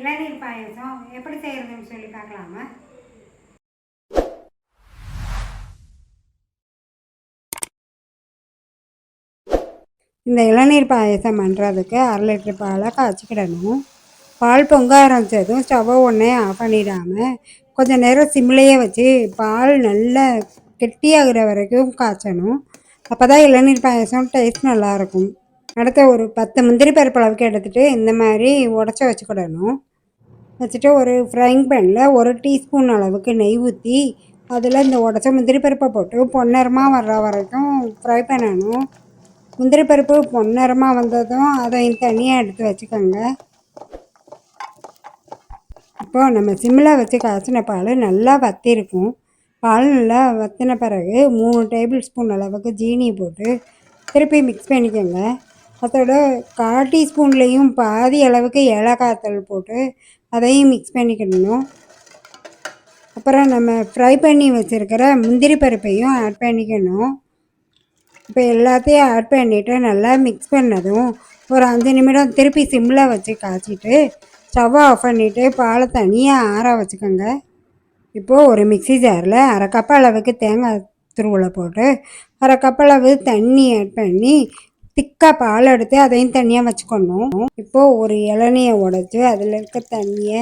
இளநீர் பாயசம். எப்படி செய்கிறதுன்னு சொல்லி பார்க்கலாமா? இந்த இளநீர் பாயசம் பண்ணுறதுக்கு அரை லிட்டர் பாலை காய்ச்சிக்கிடணும். பால் பொங்க ஆரம்பித்ததும் ஸ்டவ்வை ஒன்றே ஆஃப் பண்ணிடாமல் கொஞ்சம் நேரம் சிம்லேயே வச்சு பால் நல்லா கெட்டியாகிற வரைக்கும் காய்ச்சணும். அப்போ தான் இளநீர் பாயசம் டேஸ்ட் நல்லாயிருக்கும் அடுத்த ஒரு பத்து முந்திரி பருப்பு அளவுக்கு எடுத்துகிட்டு இந்த மாதிரி உடச்சி வச்சுக்கிடணும் வச்சுட்டு ஒரு ஃப்ரைங் பேனில் ஒரு டீஸ்பூன் அளவுக்கு நெய் ஊற்றி அதில் இந்த உடச்ச முந்திரி பருப்பை போட்டு பொன்னிறமாக வர்ற வரைக்கும் ஃப்ரை பண்ணணும். முந்திரி பருப்பு பொன்னிறமாக வந்ததும் அதையும் தனியாக எடுத்து வச்சுக்கோங்க. இப்போ நம்ம சிம்மில் வச்சு காய்ச்சின பால் நல்லா வத்திருக்கும். பால் நல்லா வத்தின பிறகு மூணு டேபிள் ஸ்பூன் அளவுக்கு ஜீனி போட்டு திருப்பி மிக்ஸ் பண்ணிக்கோங்க. அதோட கால் டீஸ்பூன்லேயும் பாதி அளவுக்கு ஏலக்காய் போட்டு அதையும் மிக்ஸ் பண்ணிக்கிடணும் அப்புறம் நம்ம ஃப்ரை பண்ணி வச்சுருக்கிற முந்திரி பருப்பையும் ஆட் பண்ணிக்கணும். இப்போ எல்லாத்தையும் ஆட் பண்ணிவிட்டு நல்லா மிக்ஸ் பண்ணதும் ஒரு அஞ்சு நிமிடம் திருப்பி சிம்மில் வச்சு காய்ச்சிட்டு ஸ்டவ் ஆஃப் பண்ணிவிட்டு பாலை தனியாக ஆற வச்சுக்கோங்க. இப்போது ஒரு மிக்ஸி ஜாரில் அரை கப் அளவுக்கு தேங்காய் துருவலை போட்டு அரை கப் அளவு தண்ணி ஆட் பண்ணி திக்காக பால் எடுத்து அதையும் தனியாக வச்சுக்கணும். இப்போது ஒரு இளநியை உடச்சி அதில் இருக்க தண்ணியை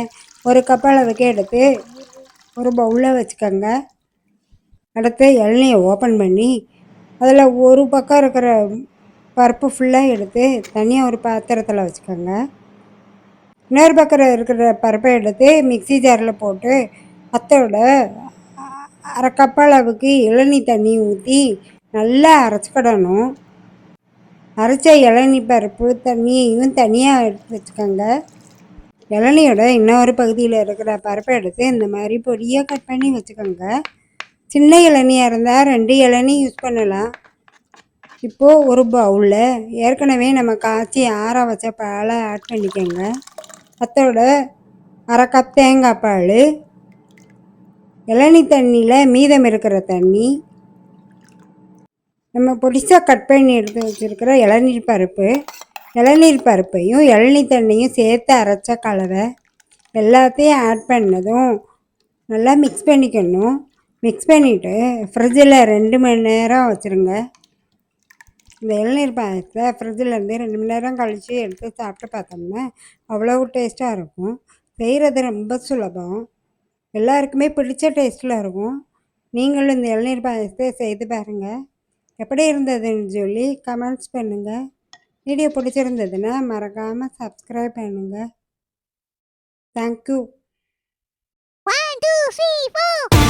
ஒரு கப் அளவுக்கு எடுத்து ஒரு பவுலில் வச்சுக்கோங்க. அடுத்து இளநியை ஓப்பன் பண்ணி அதில் ஒரு பக்கம் இருக்கிற பருப்பு ஃபுல்லாக எடுத்து தனியாக ஒரு பாத்திரத்தில் வச்சுக்கோங்க. இன்னொரு பக்கம் இருக்கிற பருப்பை எடுத்து மிக்ஸி ஜாரில் போட்டு அத்தோட அரை கப் அளவுக்கு இளநீ தண்ணி ஊற்றி நல்லா அரைச்சிக்கிடணும். அரைச்ச இளநி பருப்பு தண்ணியையும் தனியாக எடுத்து வச்சுக்கோங்க. இளநியோட இன்னொரு பகுதியில் இருக்கிற பருப்பை எடுத்து இந்த மாதிரி பொடியாக கட் பண்ணி வச்சுக்கோங்க. சின்ன இளநியாக இருந்தால் ரெண்டு இளநீ யூஸ் பண்ணலாம். இப்போது ஒரு பவுலில் ஏற்கனவே நம்ம காய்ச்சி ஆற வச்ச பாலை ஆட் பண்ணிக்கோங்க. அத்தோட அரை கப் தேங்காய் பால் இளநீ தண்ணியில் மீதம் இருக்கிற தண்ணி நம்ம பொடிசாக கட் பண்ணி எடுத்து வச்சுருக்கிற இளநீர் பருப்பு இளநீர் பருப்பையும் இளநீர் தண்ணியும் சேர்த்து அரைச்ச கலவை எல்லாத்தையும் ஆட் பண்ணதும் நல்லா மிக்ஸ் பண்ணிக்கணும். மிக்ஸ் பண்ணிவிட்டு ஃப்ரிட்ஜில் ரெண்டு மணி நேரம் வச்சுருங்க. இந்த இளநீர் பாயசத்தை ஃப்ரிட்ஜில் இருந்து ரெண்டு மணி நேரம் கழித்து எடுத்து சாப்பிட்டு பார்த்தோம்னா அவ்வளோ டேஸ்ட்டாக இருக்கும். செய்கிறது ரொம்ப சுலபம். எல்லாருக்குமே பிடிச்ச டேஸ்ட்டில் இருக்கும். நீங்களும் இந்த இளநீர் பாயசத்தை செய்து பாருங்கள் எப்படி இருந்ததுன்னு சொல்லி கமெண்ட்ஸ் பண்ணுங்கள் வீடியோ பிடிச்சிருந்ததுன்னா மறக்காமல் சப்ஸ்கிரைப் பண்ணுங்கள் thank you One, two, three, four.